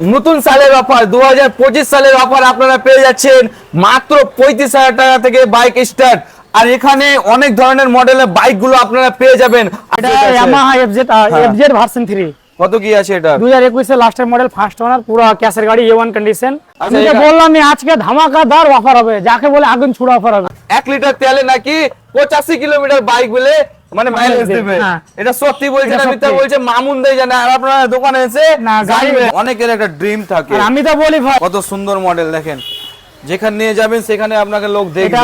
নতুন সালের অফার দু সালের অফার আপনারা পেয়ে যাচ্ছেন মাত্র পঁয়ত্রিশ হাজার টাকা থেকে বাইক স্টার্ট। আর এখানে অনেক ধরনের মডেলের বাইকগুলো আপনারা পেয়ে যাবেন। এটা ইয়ামাহা এফজেড হ্যাঁ। এফজেড ভার্সন থ্রি কত কি আছে এটা? দু হাজার একুশের লাস্টের মডেল ফার্স্ট ওনার পুরো ক্যাশের গাড়ি ওয়ান কন্ডিশন আমি যে বললাম আজকে ধামাকাদার অফার হবে যাকে বলে আগুন ছুড়া অফার হবে। এক লিটার তেলে নাকি পঁচাশি কিলোমিটার বাইক বলে মানে মাইলেজ দেবে, হ্যাঁ। এটা সত্যি বলছে না মিথ্যা বলছে মামুন দেয় জানে। আর আপনারা দোকানে এসে। অনেকের একটা ড্রিম থাকে। আমি তো বলি ভাই। কত সুন্দর মডেল দেখেন। যেখানে নিয়ে যাবেন সেখানে আপনাকে লোক দেখবে।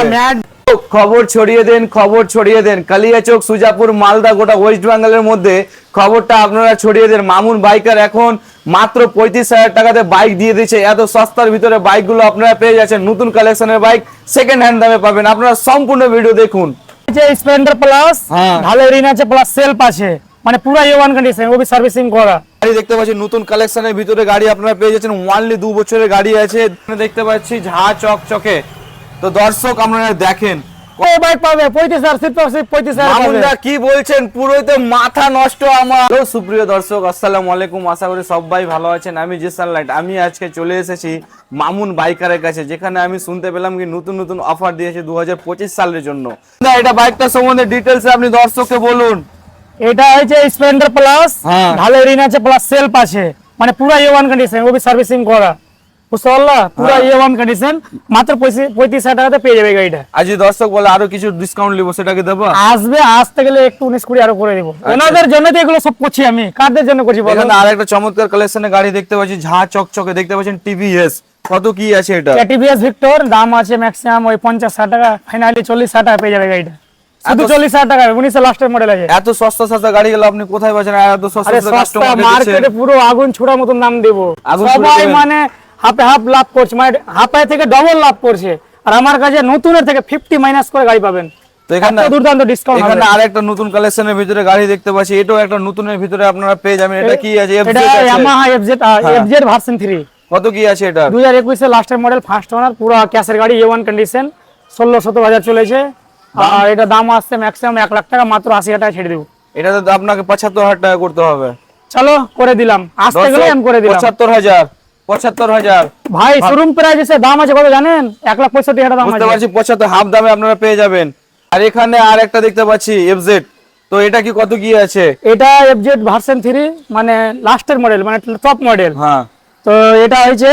খবর ছড়িয়ে দেন খবর ছড়িয়ে দেন। কালিয়াচক সুজাপুর মালদা গোটা ওয়েস্ট বেঙ্গলের মধ্যে খবরটা আপনারা ছড়িয়ে দেন। মামুন বাইকার এখন মাত্র পঁয়ত্রিশ হাজার টাকাতে বাইক দিয়ে দিচ্ছে এত সস্তার ভিতরে বাইকগুলো আপনারা পেয়ে যাচ্ছেন। নতুন কালেকশনের বাইক সেকেন্ড হ্যান্ড দামে পাবেন। আপনারা সম্পূর্ণ ভিডিও দেখুন। যে স্প্লেন্ডার প্লাস। ভালো রিন আছে প্লাস সেলফ আছে। মানে পুরো A one condition OB servicing করা। গাড়ি দেখতে পাচ্ছি নতুন কালেকশনের ভিতরে গাড়ি আপনারা পেয়ে যাচ্ছেন। ওয়ানলি দু বছরের গাড়ি আছে। দেখতে পাচ্ছি ঝা চক চকে তো দর্শক আপনারা দেখেন বাইক পাবে? পঁয়ত্রিশ হাজার সিট পাবে পঁয়ত্রিশ হাজার কি বলছেন? পুরোই তো মাথা নষ্ট আমার। তো সুপ্রিয় দর্শক আসসালামু আলাইকুম। আশা করি সবাই ভালো আছেন। আমি জিসান লাইট। আমি আজকে চলে এসেছি মামুন বাইকারের কাছে যেখানে আমি শুনতে পেলাম কি নতুন নতুন অফার দিয়েছে দু হাজার পঁচিশ সালের জন্য। না, এটা বাইকটা সম্বন্ধে ডিটেলস আপনি দর্শককে বলুন। এটা হচ্ছে স্প্লেন্ডার প্লাস। ভালো রিন আছে প্লাস সেলফ আছে মানে পুরো A one condition OB servicing করা। বুঝতে পারলা পুরো হ্যাঁ। এ ওয়ান কন্ডিশন মাত্র পঁয়ত্রিশ পঁয়ত্রিশ হাজার টাকাতে পেয়ে যাবে গাড়িটা। আজ দর্শক বলে আরও কিছু ডিসকাউন্ট নিবো সেটাকে দেবো? আসবে আসতে গেলে একটু উনিশ কুড়ি আরও করে দিব ওনাদের জন্য তো এগুলো সব করছি আমি। কারদের জন্য করছি বলো? আর একটা চমৎকার কালেকশনের গাড়ি দেখতে পাচ্ছি ঝা চকচকে দেখতে পাচ্ছেন টিভিএস কত কি আছে এটা? টিভিএস ভিক্টর দাম আছে ম্যাক্সিমাম ওই পঞ্চাশ ষাট টাকা ফাইনালি চল্লিশ ষাট টাকা পেয়ে যাবে গাড়িটা। শুধু চল্লিশ হাজার টাকা লাস্টের মডেল আছে। এত সস্তা সস্তা গাড়ি গুলো আপনি কোথায় পাচ্ছেন? এত সস্তা মার্কেটে পুরো আগুন ছোড়ার মতন দাম দেবো। সবাই মানে হাফে হাফ লাভ করছে মানে হাফে থেকে ডবল লাভ করছে। আর আমার কাছে নতুনের থেকে ফিফটি মাইনাস করে গাড়ি পাবেন। তো এখানে দুর্দান্ত ডিসকাউন্ট এখানে আরেকটা নতুন কালেকশনের ভিতরে গাড়ি দেখতে পাচ্ছি। এটাও একটা নতুনের ভিতরে আপনারা পেয়ে যাবেন। এটা কি আছে? এটা FZ আছে? Yamaha FZ FZ version three কত কি আছে এটা? দুই হাজার একুশের লাস্টের মডেল ফার্স্ট ওনার পুরো ক্যাশের গাড়ি কন্ডিশন ষোলো সতেরো হাজার চলেছে। আর এটা দাম আসছে ম্যাক্সিমাম লাখ টাকা মাত্র আশি হাজার টাকা ছেড়ে দেবো। এটা তো আপনাকে পঁচাত্তর হাজার টাকা করতে হবে। চলো করে দিলাম। আসতে গেলে আমি করে দিলাম। পঁচাত্তর হাজার। পঁচাত্তর হাজার। ভাই শোরুম প্রাইস এসে দাম আছে কত জানেন? এক লাখ পঁয়ষট্টি হাজার দাম বুঝতে পারছি পঁচাত্তর হাফ দামে আপনারা পেয়ে যাবেন। আর এখানে আর একটা দেখতে পাচ্ছি এফজেড তো এটা কি কত কি আছে? এটা এফজেড ভার্সন থ্রি মানে লাস্টের মডেল মানে টপ মডেল হ্যাঁ। তো এটা হয়েছে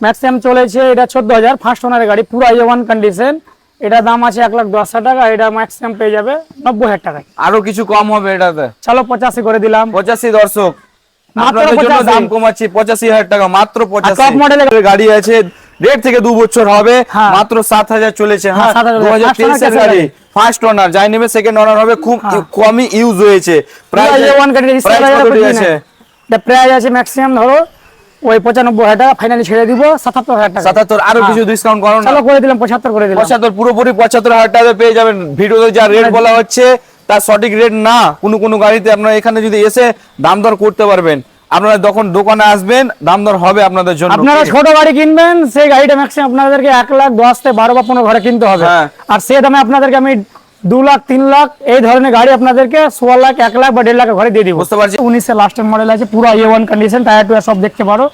ম্যাক্সিমাম চলেছে এটা চোদ্দ হাজার। ফার্স্ট ওনারের গাড়ি পুরো ওয়ান কন্ডিশন এটা দাম আছে এক লাখ দশ হাজার টাকা এটা ম্যাক্সিমাম পেয়ে যাবে নব্বই হাজার টাকায়। আরও কিছু কম হবে এটাতে। চলো পঁচাশি করে দিলাম। পঁচাশি দর্শক। দাম কমাচ্ছি পঁচাশি হাজার টাকা মাত্র পঁচাশি। top গাড়ি আছে দেড় থেকে দু বছর হবে হ্যাঁ। মাত্র সাত হাজার চলেছে হ্যাঁ হ্যাঁ, 7,000 দু হাজার তেইশের গাড়ি ফার্স্ট ওনার যাই নেবে সেকেন্ড ওনার হবে খুব কমই ইউজ হয়েছে। প্রায় এ ওয়ান গাড়ি প্রাইস আছে এটা প্রাইস আছে ম্যাক্সিমাম ধরো ওই পঁচানব্বই হাজার টাকা ফাইনালি ছেড়ে দিব সাতাত্তর হাজার টাকা। সাতাত্তর আরও কিছু ডিসকাউন্ট করো না। করে দিলাম পঁচাত্তর করে দিলাম। পঁচাত্তর পুরোপুরি পঁচাত্তর হাজার টাকা পেয়ে যাবেন। ভিডিওতে যা রেট বলা হচ্ছে তার সঠিক রেট না কোনো কোনো গাড়িতে আপনারা এখানে যদি এসে দাম দর করতে পারবেন আপনারা যখন দোকানে আসবেন দাম দর হবে আপনাদের জন্য। আপনারা ছোট গাড়ি কিনবেন সেই গাড়িটা ম্যাক্সিমাম আপনাদেরকে এক লাখ দশ থেকে বারো বা পনেরো ঘরে কিনতে হবে। হ্যাঁ। আর সে দামে আপনাদেরকে আমি দু লাখ তিন লাখ এই ধরনের গাড়ি আপনাদেরকে সোয়া লাখ এক লাখ বা দেড় লাখ ঘরে দিয়ে দিব। বুঝতে পারছি। উনিশের লাস্টের মডেল আছে পুরো এ ওয়ান কন্ডিশন টায়ার টুয়ার সব দেখতে পারো।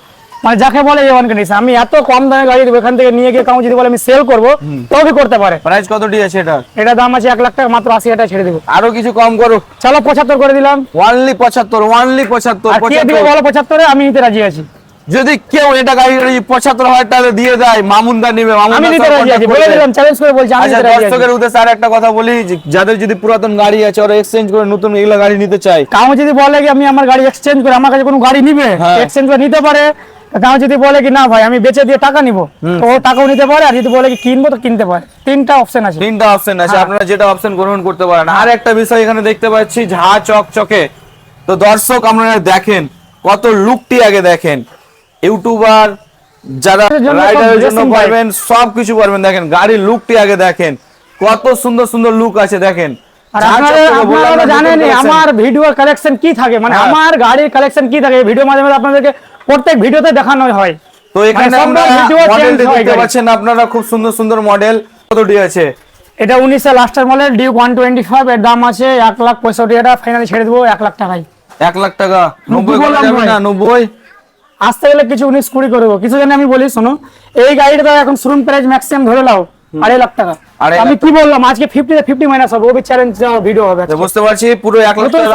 মানে যাকে বলে এ ওয়ান কন্ডিশন আমি এত কম দামে গাড়ি দেবো এখান থেকে নিয়ে গিয়ে কাউ যদি বলে আমি সেল করব তবে করতে পারে? প্রাইস কত ডি আছে এটা এটা দাম আছে এক লাখ টাকা মাত্র আশি হাজার ছেড়ে দেবো। আরও কিছু কম করো চলো পঁচাত্তর করে দিলাম। ওয়ানলি পঁচাত্তর ওয়ানলি পঁচাত্তর কে পঁচাত্তর বলো পঁচাত্তরে? আমি নিতে রাজি আছি। যদি কেউ এটা গাড়ি পঁচাত্তর হাজার টাকা দিয়ে দেয় মামুনদা নিবে আচ্ছা দর্শকের উদ্দেশ্যে আর একটা কথা বলি যাদের যদি পুরাতন গাড়ি আছে ওরা এক্সচেঞ্জ করে নতুন এগুলো গাড়ি নিতে চায়। কাউ যদি বলে কি আমি আমার গাড়ি এক্সচেঞ্জ করে আমার কাছে কোনো গাড়ি নিবে হ্যাঁ। এক্সচেঞ্জ করে নিতে পারে কাউ যদি বলে কি না ভাই আমি বেচে দিয়ে টাকা নিব তো ও টাকাও নিতে পারে আর যদি বলে কি কিনবো তো কিনতে পারে। তিনটা অপশন আছে। তিনটা অপশন হ্যাঁ। আছে আপনারা যেটা অপশন গ্রহণ করতে পারেন। আর একটা বিষয় এখানে দেখতে পাচ্ছি ঝা চকচকে। তো দর্শক আপনারা দেখেন কত লুকটি আগে দেখেন। ইউটিউবার যারা রাইডারের জন্য। পারবেন সব কিছু পারবেন দেখেন গাড়ির লুকটি আগে দেখেন। কত সুন্দর সুন্দর লুক আছে দেখেন। আপনারা। আমার ভিডিওর কালেকশন কি থাকে? মানে হ্যাঁ। আমার গাড়ির কালেকশন কি থাকে? ভিডিও মাঝে মাঝে আপনাদেরকে প্রত্যেক ভিডিওতে দেখানো হয়। তো এখানে মানে মডেল দেখতে পাচ্ছেন আপনারা খুব সুন্দর সুন্দর মডেল কতটি আছে? এটা উনিশে লাস্টের model Dio one twenty five এর দাম আছে এক লাখ পঁয়ষট্টি ফাইনালি ছেড়ে দেবো এক লাখ টাকায়। এক লাখ টাকা। নব্বই। না নব্বই? আসতে গেলে কিছু উনিশ কুড়ি করে দেবো। কিছু জানি আমি বলি শোনো। এই গাড়িটা এখন শোরুম প্রাইস ম্যাক্সিমাম ধরে নাও আড়াই লাখ টাকা। আমি কি বললাম আজকে ফিফটি ফিফটি মাইনাস হবে ওবি চ্যালেঞ্জ ভিডিও হবে বুঝতে পারছি পুরো এক লাখ টাকা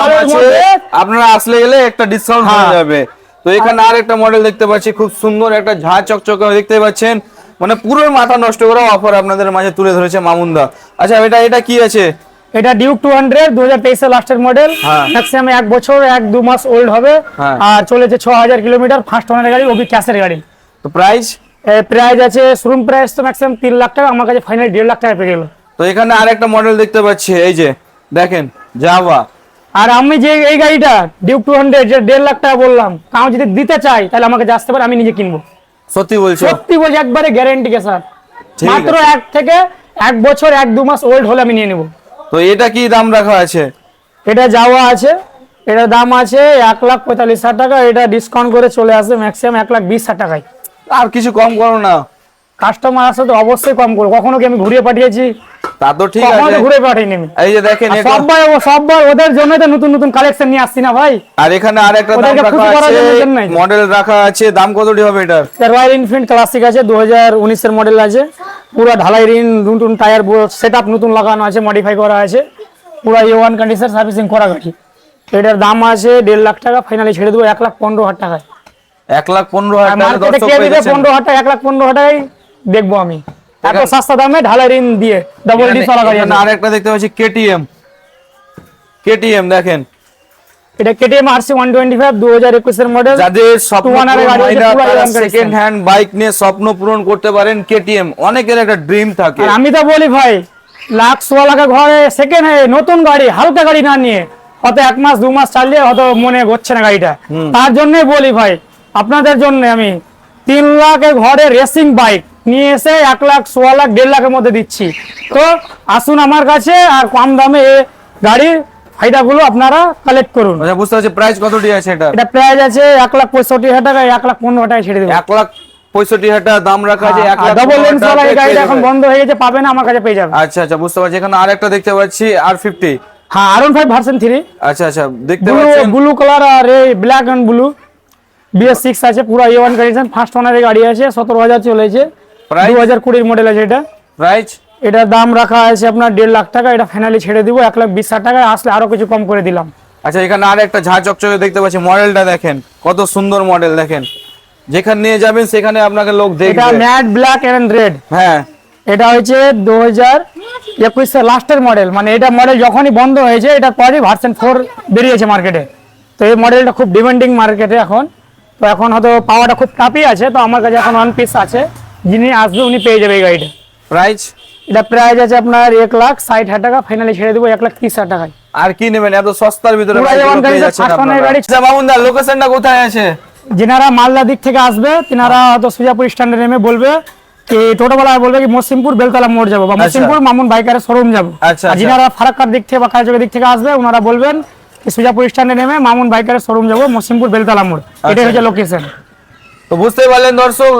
আপনারা আসলে গেলে একটা ডিসকাউন্ট হয়ে। হ্যাঁ। যাবে। তো এখানে আর একটা মডেল দেখতে পাচ্ছি খুব সুন্দর একটা ঝাঁ চকচকে দেখতে পাচ্ছেন। মানে পুরো মাথা নষ্ট করা অফার আপনাদের মাঝে তুলে ধরেছে মামুনদা আচ্ছা এটা এটা কি আছে? এটা ডিউক টু হান্ড্রেড দু হাজার তেইশের লাস্টের মডেল। ম্যাক্সিমাম এক বছর এক দু মাস ওল্ড হবে। হ্যাঁ। আর চলেছে ছ হাজার কিলোমিটার ফার্স্ট ওনারের গাড়ি ওবি ক্যাশের গাড়ি। তো প্রাইস প্রাইস আছে শোরুম প্রাইস তো ম্যাক্সিমাম তিন লাখ টাকা আমার কাছে ফাইনাল দেড় লাখ টাকা পেয়ে গেল। তো এখানে আর একটা মডেল দেখতে পাচ্ছি এই যে দেখেন জাভা আর আমি যে এই গাড়িটা ডিউক টু হান্ড্রেড যে দেড় লাখ টাকা বললাম কাউ যদি দিতে চাই তাহলে আমাকে আসতে পারে আমি নিজে কিনবো। সত্যি বলছি? সত্যি বলছি একবারে গ্যারেন্টি কে স্যার মাত্র এক থেকে এক বছর এক দু মাস ওল্ড হলে আমি নিয়ে নেব। তো এটা কি দাম রাখা আছে? এটা যাওয়া আছে। এটা দাম আছে এক লাখ পঁয়তাল্লিশ হাজার টাকা। এটা ডিসকাউন্ট করে চলে আসে ম্যাক্সিমাম এক লাখ বিশ হাজার টাকায়। আর কিছু কম করো না। কাস্টমার আসলে তো অবশ্যই কম করো। কখনো কি আমি ঘুরিয়ে পাঠিয়েছি? তা তো ঠিক আছে। ঘুরে পাঠিয়ে নেমি এই যে দেখেন সবাই সবাই ওদের জন্য তো নতুন নতুন কালেকশন নিয়ে আসছি না ভাই। আর এখানে আর একটা দাম রাখা আছে। মডেল রাখা আছে। দাম কতটি হবে এটার? রয়্যাল এনফিল্ড ক্লাসিক আছে দু হাজার উনিশের মডেল আছে। পুরো ঢালাই রিন নতুন টায়ার সেট আপ নতুন লাগানো আছে মডিফাই করা আছে। পুরো এ ওয়ান কন্ডিশন সার্ভিসিং করা গাড়ি এটার দাম আছে দেড় লাখ টাকা। ফাইনালি ছেড়ে দেবো এক লাখ পনেরো হাজার টাকায়। এক লাখ পনেরো হাজার টাকা পনেরো হাজার টাকা এক লাখ পনেরো হাজার দেখব আমি। এত সস্তা দামে ঢালাই রিন দিয়ে ডবল ডিস ওয়ালা গাড়ি আরেকটা দেখতে পাচ্ছি কেটিএম কেটিএম দেখেন। এটা KTM RC one twenty five দু মডেল যাদের স্বপ্ন। সেকেন্ড হ্যান্ড বাইক নিয়ে স্বপ্ন পূরণ করতে পারেন কেটিএম অনেকের একটা ড্রিম থাকে। আমি তো বলি ভাই লাখ সোয়া লাখের ঘরে সেকেন্ড হ্যান্ড নতুন গাড়ি হালকা গাড়ি না নিয়ে হয়তো এক মাস দু মাস চালিয়ে হয়তো মনে হচ্ছে না গাড়িটা। তার জন্যই বলি ভাই আপনাদের জন্য আমি তিন লাখের ঘরে রেসিং বাইক নিয়ে এসে এক লাখ সোয়া লাখ দেড় লাখের মধ্যে দিচ্ছি। তো আসুন আমার কাছে আর কম দামে এ গাড়ির আপনারা কালেক্ট করুন। আচ্ছা বুঝতে পারছি। প্রাইস কতটি আছে এটা? এটা প্রাইস আছে এক লাখ পঁয়ষট্টি হাজার টাকা এক লাখ পনেরো টাকা ছেড়ে দেবো। এক লাখ পঁয়ষট্টি হাজার টাকা দাম রাখা আছে এক লাখ ডবল লেন্স টাকা এই গাড়িটা এখন বন্ধ হয়ে গেছে আমার কাছে পেয়ে যাবে আচ্ছা আচ্ছা বুঝতে পারছি। এখানে আরেকটা দেখতে পাচ্ছি আর ফিফটি হ্যাঁ আরন ফাইভ ভার্সন থ্রি আচ্ছা আচ্ছা দেখতে ব্লু পাচ্ছেন। ব্লু কালার আর এই black and blue BS six আছে পুরো এ ওয়ান কন্ডিশন ফার্স্ট ওনারের গাড়ি আছে সতেরো হাজার চলেছে। দু হাজার কুড়ির মডেল আছে এটা। প্রাইস এটার দাম রাখা আছে আপনার দেড় লাখ টাকা এটা ফাইনালি ছেড়ে দিব এক লাখ বিশ হাজার টাকায় আসলে আরও কিছু কম করে দিলাম। আচ্ছা এখানে আর একটা ঝাঁ চকচকে দেখতে পাচ্ছি মডেলটা দেখেন কত সুন্দর মডেল দেখেন। যেখানে নিয়ে যাবেন সেখানে আপনাকে লোক এটা দেখবে ম্যাট ব্ল্যাক এন্ড রেড হ্যাঁ। এটা হচ্ছে দু হাজার একুশের লাস্টের মডেল মানে এটা মডেল যখনই বন্ধ হয়েছে এটার পরই ভার্সন ফোর বেরিয়েছে মার্কেটে তো এই মডেলটা খুব ডিমান্ডিং মার্কেটে এখন। তো এখন হয়তো পাওয়াটা খুব টাপই আছে তো আমার কাছে এখন ওয়ান পিস আছে। যিনি আসবে উনি পেয়ে যাবে এই গাড়িটা। প্রাইস এটা প্রাইস আছে আপনার এক লাখ ষাট হাজার টাকা ফাইনালি ছেড়ে দেবো এক লাখ তিরিশ হাজার টাকায়। আর কি নেবেন? এত সস্তার ভিতরে গাড়ি। আচ্ছা লোকেশনটা কোথায় আছে? যেনারা মালদা দিক থেকে আসবে তেনারা হয়তো সুজাপুর স্ট্যান্ডে নেমে বলবে কি টোটোবেলায় বলবে কি মসিমপুর বেলতলা মোড় যাব বা মসিমপুর মামুন বাইকারের শোরুম যাব। আচ্ছা, আর আচ্ছা। ফারাক্কার দিক থেকে বা কাজের দিক থেকে আসবে ওনারা বলবেন কি সুজাপুর স্ট্যান্ডে নেমে মামুন বাইকারের শোরুম যাব মসিমপুর বেলতলা মোড়। এটাই আচ্ছা। হচ্ছে লোকেশন তো বুঝতেই পারলেন দর্শক